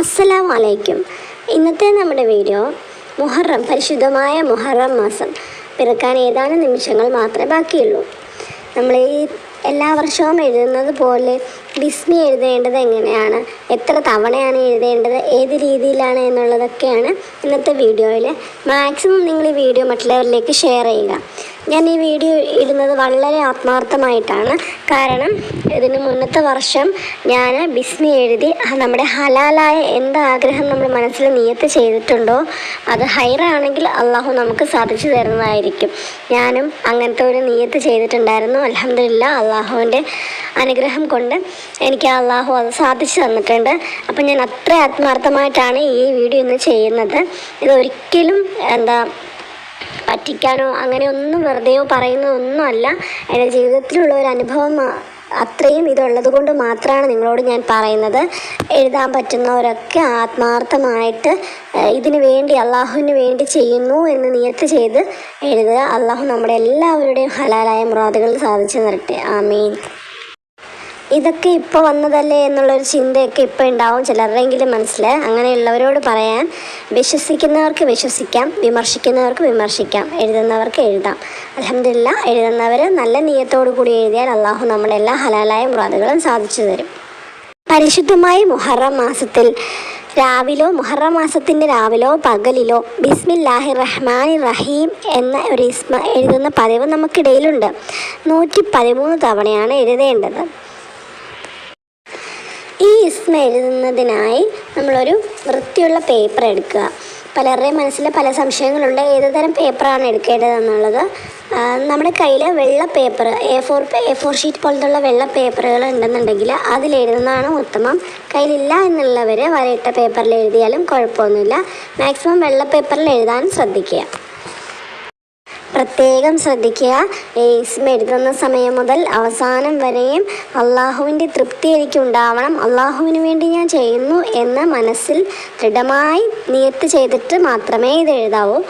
അസ്സലാം വലൈക്കും ഇന്നത്തെ നമ്മുടെ വീഡിയോ മുഹറം പരിശുദ്ധമായ മുഹറം മാസം. പിറക്കാൻ ഏതാനും നിമിഷങ്ങൾ മാത്രമേ ബാക്കിയുള്ളൂ. നമ്മൾ ഈ എല്ലാ വർഷവും എഴുതുന്നത് പോലെ ബിസ്മി എഴുതേണ്ടത് എങ്ങനെയാണ്? എത്ര തവണയാണ് എഴുതേണ്ടത്? ഏത് രീതിയിലാണ് എന്നുള്ളതൊക്കെയാണ് ഇന്നത്തെ വീഡിയോയിൽ. മാക്സിമം നിങ്ങൾ ഈ വീഡിയോ മറ്റുള്ളവരിലേക്ക് ഷെയർ ചെയ്യുക. ഞാൻ ഈ വീഡിയോ ഇടുന്നത് വളരെ ആത്മാർത്ഥമായിട്ടാണ്. കാരണം ഇതിന് മുന്നത്തെ വർഷം ഞാൻ ബിസ്മി എഴുതി നമ്മുടെ ഹലാലായ എന്ത് ആഗ്രഹം നമ്മൾ മനസ്സിൽ നിയത്ത് ചെയ്തിട്ടുണ്ടോ അത് ഹൈറാണെങ്കിൽ അള്ളാഹു നമുക്ക് സാധിച്ചു തരുന്നതായിരിക്കും. ഞാനും അങ്ങനത്തെ ഒരു നിയത്ത് ചെയ്തിട്ടുണ്ടായിരുന്നു. അലഹമില്ല അള്ളാഹുവിന്റെ അനുഗ്രഹം കൊണ്ട് എനിക്ക് അള്ളാഹു അത് സാധിച്ചു തന്നിട്ടുണ്ട്. അപ്പം ഞാൻ അത്ര ആത്മാർത്ഥമായിട്ടാണ് ഈ വീഡിയോ ഇന്ന് ചെയ്യുന്നത്. ഇതൊരിക്കലും എന്താ പറ്റിക്കാനോ അങ്ങനെ ഒന്നും വെറുതെയോ പറയുന്നതൊന്നുമല്ല. എന്റെ ജീവിതത്തിലുള്ള ഒരു അനുഭവം അത്രയും ഇതുള്ളത് കൊണ്ട് മാത്രമാണ് നിങ്ങളോട് ഞാൻ പറയുന്നത്. എഴുതാൻ പറ്റുന്നവരൊക്കെ ആത്മാർത്ഥമായിട്ട് ഇതിനു വേണ്ടി അള്ളാഹുവിന് വേണ്ടി ചെയ്യുന്നു എന്ന് നിയത്ത് ചെയ്ത് എഴുതുക. അള്ളാഹു നമ്മുടെ എല്ലാവരുടെയും ഹലാലായ മുറാദുകൾ സാധിച്ചു തരട്ടെ. ആമീൻ. ഇതൊക്കെ ഇപ്പോൾ വന്നതല്ലേ എന്നുള്ളൊരു ചിന്തയൊക്കെ ഇപ്പോൾ ഉണ്ടാവും ചിലരുടെയെങ്കിലും മനസ്സിൽ അങ്ങനെയുള്ളവരോട് പറയാൻ വിശ്വസിക്കുന്നവർക്ക് വിശ്വസിക്കാം വിമർശിക്കുന്നവർക്ക് വിമർശിക്കാം എഴുതുന്നവർക്ക് എഴുതാം. അലഹമില്ല എഴുതുന്നവർ നല്ല നീയത്തോടു കൂടി എഴുതിയാൽ അള്ളാഹു നമ്മുടെ എല്ലാ ഹലാലായ മുറാദുകളും സാധിച്ചു തരും. പരിശുദ്ധമായ മുഹറം മാസത്തിൽ രാവിലോ മുഹറം മാസത്തിന്റെ രാവിലോ പകലിലോ ബിസ്മില്ലാഹി റഹ്മാൻ റഹീം എന്ന ഒരു ഇസ്മ എഴുതുന്ന പതിവ് നമുക്കിടയിലുണ്ട്. നൂറ്റി പതിമൂന്ന് തവണയാണ് എഴുതേണ്ടത്. ഇസ്മ എഴുതുന്നതിനായി നമ്മളൊരു വൃത്തിയുള്ള പേപ്പർ എടുക്കുക. പലരുടെയും മനസ്സിൽ പല സംശയങ്ങളുണ്ട്. ഏത് തരം പേപ്പറാണ് എടുക്കേണ്ടതെന്നുള്ളത് നമ്മുടെ കയ്യിൽ വെള്ള paper A four A four sheet പോലത്തുള്ള വെള്ള പേപ്പറുകൾ ഉണ്ടെന്നുണ്ടെങ്കിൽ അതിലെഴുതുന്നതാണ് ഉത്തമം. കയ്യിലില്ല എന്നുള്ളവർ വരയിട്ട പേപ്പറിൽ എഴുതിയാലും കുഴപ്പമൊന്നുമില്ല. മാക്സിമം വെള്ള പേപ്പറിൽ എഴുതാൻ ശ്രദ്ധിക്കുക. പ്രത്യേകം ശ്രദ്ധിക്കുക. ഈ ഇസ്മ എഴുതുന്ന സമയം മുതൽ അവസാനം വരെയും അള്ളാഹുവിന്റെ തൃപ്തി എനിക്ക് ഉണ്ടാവണം. അള്ളാഹുവിന് വേണ്ടി ഞാൻ ചെയ്യുന്നു എന്ന് മനസ്സിൽ ദൃഢമായി നിയത്ത് ചെയ്തിട്ട് മാത്രമേ ഇത് എഴുതാവൂ.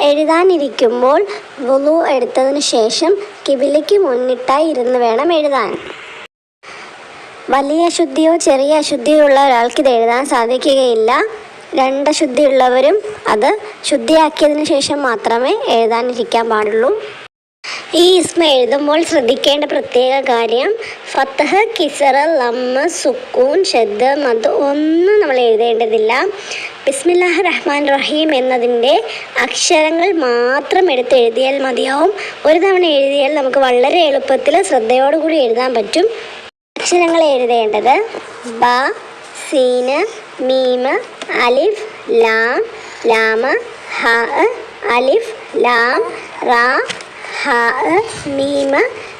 എഴുതാനിരിക്കുമ്പോൾ വുളു എടുത്തതിന് ശേഷം കിബിലയ്ക്ക് മുന്നിട്ടായി ഇരുന്ന് വേണം എഴുതാൻ. വലിയ അശുദ്ധിയോ ചെറിയ അശുദ്ധിയോ ഉള്ള ഒരാൾക്ക് ഇത് എഴുതാൻ സാധിക്കുകയില്ല. രണ്ട് ശുദ്ധിയുള്ളവരും അത് ശുദ്ധിയാക്കിയതിനു ശേഷം മാത്രമേ എഴുതാനിരിക്കാൻ പാടുള്ളൂ. ഈ ഇസ്മ എഴുതുമ്പോൾ ശ്രദ്ധിക്കേണ്ട പ്രത്യേക കാര്യം ഫത്തഹ് കിസറ ലമ്മ സുക്കൂൻ ഷദ്ദ മദ് ഒന്നും നമ്മൾ എഴുതേണ്ടതില്ല. ബിസ്മില്ലാഹ് റഹ്മാൻ റഹീം എന്നതിന്റെ അക്ഷരങ്ങൾ മാത്രം എടുത്ത് എഴുതിയാൽ മതിയാവും. ഒരു തവണ എഴുതിയാൽ നമുക്ക് വളരെ എളുപ്പത്തിൽ ശ്രദ്ധയോടുകൂടി എഴുതാൻ പറ്റും. അക്ഷരങ്ങൾ എഴുതേണ്ടത് ബ സീന് മീമ് ألف لام لام هاء ألف لام را هاء ميم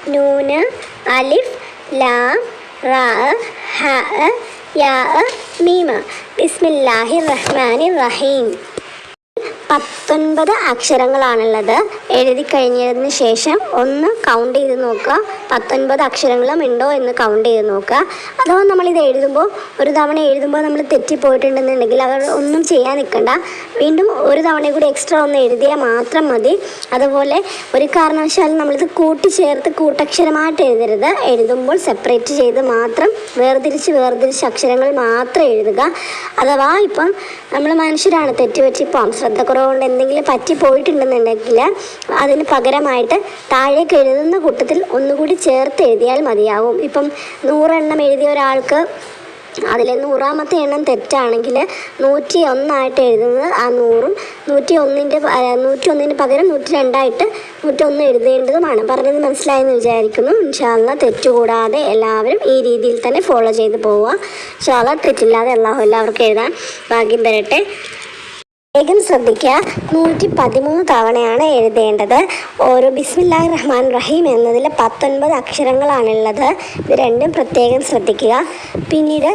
نون ألف لام راء هاء ياء ميم. بسم الله الرحمن الرحيم. പത്തൊൻപത് അക്ഷരങ്ങളാണുള്ളത്. എഴുതി കഴിഞ്ഞതിന് ശേഷം ഒന്ന് കൗണ്ട് ചെയ്ത് നോക്കുക. പത്തൊൻപത് അക്ഷരങ്ങളും ഉണ്ടോ എന്ന് കൗണ്ട് ചെയ്ത് നോക്കുക. അഥവാ നമ്മളിത് എഴുതുമ്പോൾ ഒരു തവണ എഴുതുമ്പോൾ നമ്മൾ തെറ്റിപ്പോയിട്ടുണ്ടെന്നുണ്ടെങ്കിൽ അവർ ഒന്നും ചെയ്യാൻ നിൽക്കണ്ട. വീണ്ടും ഒരു തവണ കൂടി എക്സ്ട്രാ ഒന്ന് എഴുതിയാൽ മാത്രം മതി. അതുപോലെ ഒരു കാരണവശാലും നമ്മളിത് കൂട്ടിച്ചേർത്ത് കൂട്ടക്ഷരമായിട്ട് എഴുതരുത്. എഴുതുമ്പോൾ സെപ്പറേറ്റ് ചെയ്ത് മാത്രം വേർതിരിച്ച് വേർതിരിച്ച് അക്ഷരങ്ങൾ മാത്രം എഴുതുക. അഥവാ ഇപ്പം നമ്മൾ മനുഷ്യരാണ് തെറ്റുപറ്റിപ്പോം ശ്രദ്ധക്കുറവുകൊണ്ട് എന്തെങ്കിലും പറ്റി പോയിട്ടുണ്ടെന്നുണ്ടെങ്കിൽ അതിന് പകരമായിട്ട് താഴേക്ക് എഴുതുന്ന കൂട്ടത്തിൽ ഒന്നുകൂടി ചേർത്ത് എഴുതിയാൽ മതിയാവും. ഇപ്പം നൂറെണ്ണം എഴുതിയ ഒരാൾക്ക് അതിലെ നൂറാമത്തെ എണ്ണം തെറ്റാണെങ്കിൽ നൂറ്റി ഒന്നായിട്ട് എഴുതുന്നത് ആ നൂറും നൂറ്റി ഒന്നിന്റെ നൂറ്റി ഒന്നിന് പകരം നൂറ്റി രണ്ടായിട്ട് നൂറ്റി ഒന്ന് എഴുതേണ്ടതുമാണ്. പറഞ്ഞത് മനസ്സിലായെന്ന് വിചാരിക്കുന്നു. ഇൻഷാല്ല തെറ്റുകൂടാതെ എല്ലാവരും ഈ രീതിയിൽ തന്നെ ഫോളോ ചെയ്ത് പോവുക. ഇൻഷാല്ല തെറ്റില്ലാതെ അള്ളാഹു എല്ലാവർക്കും എഴുതാൻ ഭാഗ്യം തരട്ടെ. വേഗം ശ്രദ്ധിക്കുക. നൂറ്റി പതിമൂന്ന് തവണയാണ് എഴുതേണ്ടത്. ഓരോ ബിസ്മില്ലാഹി റഹ്മാൻ റഹീം എന്നതിൽ പത്തൊൻപത് അക്ഷരങ്ങളാണുള്ളത്. ഇത് രണ്ടും പ്രത്യേകം ശ്രദ്ധിക്കുക. പിന്നീട്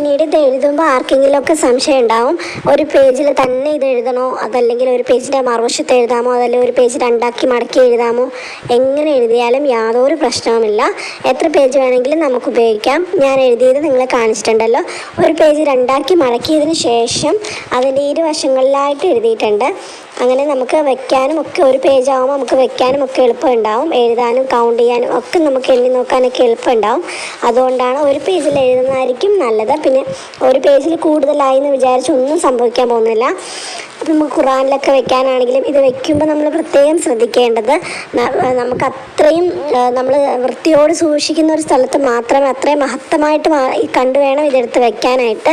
പിന്നീട് ഇത് എഴുതുമ്പോൾ ആർക്കെങ്കിലുമൊക്കെ സംശയം ഉണ്ടാവും ഒരു പേജിൽ തന്നെ ഇത് എഴുതണോ? അതല്ലെങ്കിൽ ഒരു പേജിന്റെ മറുവശത്ത് എഴുതാമോ? അതല്ലെങ്കിൽ ഒരു പേജ് രണ്ടാക്കി മടക്കി എഴുതാമോ? എങ്ങനെ എഴുതിയാലും യാതൊരു പ്രശ്നവുമില്ല. എത്ര പേജ് വേണമെങ്കിലും നമുക്ക് ഉപയോഗിക്കാം. ഞാൻ എഴുതിയത് നിങ്ങളെ കാണിച്ചിട്ടുണ്ടല്ലോ. ഒരു പേജ് രണ്ടാക്കി മടക്കിയതിന് ശേഷം അതിന്റെ ഇരുവശങ്ങളിലായിട്ട് എഴുതിയിട്ടുണ്ട്. അങ്ങനെ നമുക്ക് വെക്കാനും ഒക്കെ ഒരു പേജ് ആകുമ്പോൾ നമുക്ക് വെക്കാനും ഒക്കെ എളുപ്പമുണ്ടാവും. എഴുതാനും കൗണ്ട് ചെയ്യാനും ഒക്കെ നമുക്ക് എണ്ണി നോക്കാനൊക്കെ എളുപ്പമുണ്ടാവും. അതുകൊണ്ടാണ് ഒരു പേജിൽ എഴുതുന്നതായിരിക്കും നല്ലത്. പിന്നെ ഒരു പേജിൽ കൂടുതലായി എന്ന് വിചാരിച്ച് ഒന്നും സംഭവിക്കാൻ പോകുന്നില്ല. അപ്പം നമുക്ക് ഖുറാനിലൊക്കെ വെക്കാനാണെങ്കിലും ഇത് വെക്കുമ്പോൾ നമ്മൾ പ്രത്യേകം ശ്രദ്ധിക്കേണ്ടത് നമുക്ക് അത്രയും നമ്മൾ വൃത്തിയോട് സൂക്ഷിക്കുന്ന ഒരു സ്ഥലത്ത് മാത്രമേ അത്രയും മഹത്തമായിട്ട് കണ്ടു വേണം ഇതെടുത്ത് വെക്കാനായിട്ട്.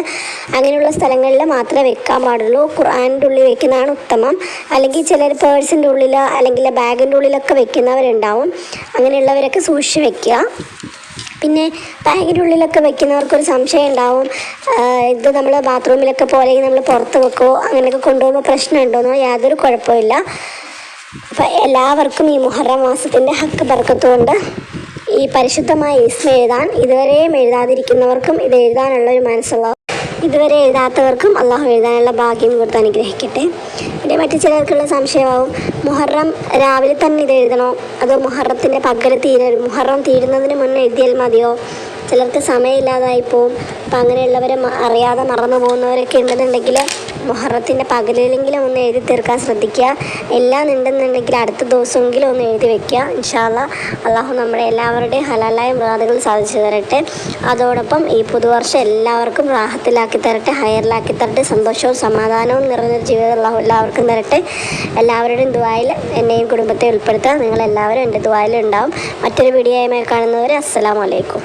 അങ്ങനെയുള്ള സ്ഥലങ്ങളിൽ മാത്രമേ വെക്കാൻ പാടുള്ളൂ. ഖുറാനിന്റെ ഉള്ളിൽ വെക്കുന്നതാണ് ഉത്തമം. അല്ലെങ്കിൽ ചിലർ പേഴ്സിന്റെ ഉള്ളിൽ അല്ലെങ്കിൽ ബാഗിന്റെ ഉള്ളിലൊക്കെ വെക്കുന്നവരുണ്ടാവും. അങ്ങനെയുള്ളവരൊക്കെ സൂക്ഷിച്ച് വെക്കുക. പിന്നെ ബാഗിന്റെ ഉള്ളിലൊക്കെ വെക്കുന്നവർക്കൊരു സംശയം ഉണ്ടാവും ഇത് നമ്മൾ ബാത്റൂമിലൊക്കെ പോലെ നമ്മൾ പുറത്ത് വെക്കുമോ അങ്ങനെയൊക്കെ കൊണ്ടുപോകുമ്പോൾ പ്രശ്നമുണ്ടോയെന്നോ യാതൊരു കുഴപ്പമില്ല. അപ്പം എല്ലാവർക്കും ഈ മുഹറം മാസത്തിന്റെ ഹക്ക് ബർക്കത്തുകൊണ്ട് ഈ പരിശുദ്ധമായ ഇസ്മ എഴുതാൻ ഇതുവരെയും എഴുതാതിരിക്കുന്നവർക്കും ഇത് എഴുതാനുള്ള ഒരു മനസ്സുള്ള ഇതുവരെ എഴുതാത്തവർക്കും അള്ളാഹു എഴുതാനുള്ള ഭാഗ്യം കൊടുത്ത് അനുഗ്രഹിക്കട്ടെ. പിന്നെ മറ്റു ചിലർക്കുള്ള സംശയമാവും മുഹറം രാവിലെ തന്നെ ഇത് എഴുതണോ? അതോ മുഹറത്തിന്റെ പകൽ തീര മുഹറം തീരുന്നതിന് മുന്നേ എഴുതിയാൽ മതിയോ? ചിലർക്ക് സമയമില്ലാതായി പോവും. അപ്പം അങ്ങനെയുള്ളവരെ അറിയാതെ മറന്നു പോകുന്നവരൊക്കെ ഉണ്ടെന്നുണ്ടെങ്കിൽ മുഹറത്തിന്റെ പകലിലെങ്കിലും ഒന്ന് എഴുതി തീർക്കാൻ ശ്രദ്ധിക്കുക. എല്ലാം ഉണ്ടെന്നുണ്ടെങ്കിൽ അടുത്ത ദിവസമെങ്കിലും ഒന്ന് എഴുതി വെക്കുക. ഇൻഷാല്ല അള്ളാഹു നമ്മുടെ എല്ലാവരുടെയും ഹലാലായ മൃഗാദകൾ സാധിച്ചു തരട്ടെ. അതോടൊപ്പം ഈ പുതുവർഷം എല്ലാവർക്കും റാഹത്തിലാക്കി തരട്ടെ ഹയറിലാക്കി തരട്ടെ സന്തോഷവും സമാധാനവും നിറഞ്ഞൊരു ജീവിതം അള്ളാഹു എല്ലാവർക്കും തരട്ടെ. എല്ലാവരുടെയും ദുബായിൽ എന്നെയും കുടുംബത്തെ ഉൾപ്പെടുത്തുക നിങ്ങളെല്ലാവരും എന്റെ ദുബായിലുണ്ടാവും മറ്റൊരു വീഡിയോയുമായി കാണുന്നവരെ അസ്സലാമു അലൈക്കും.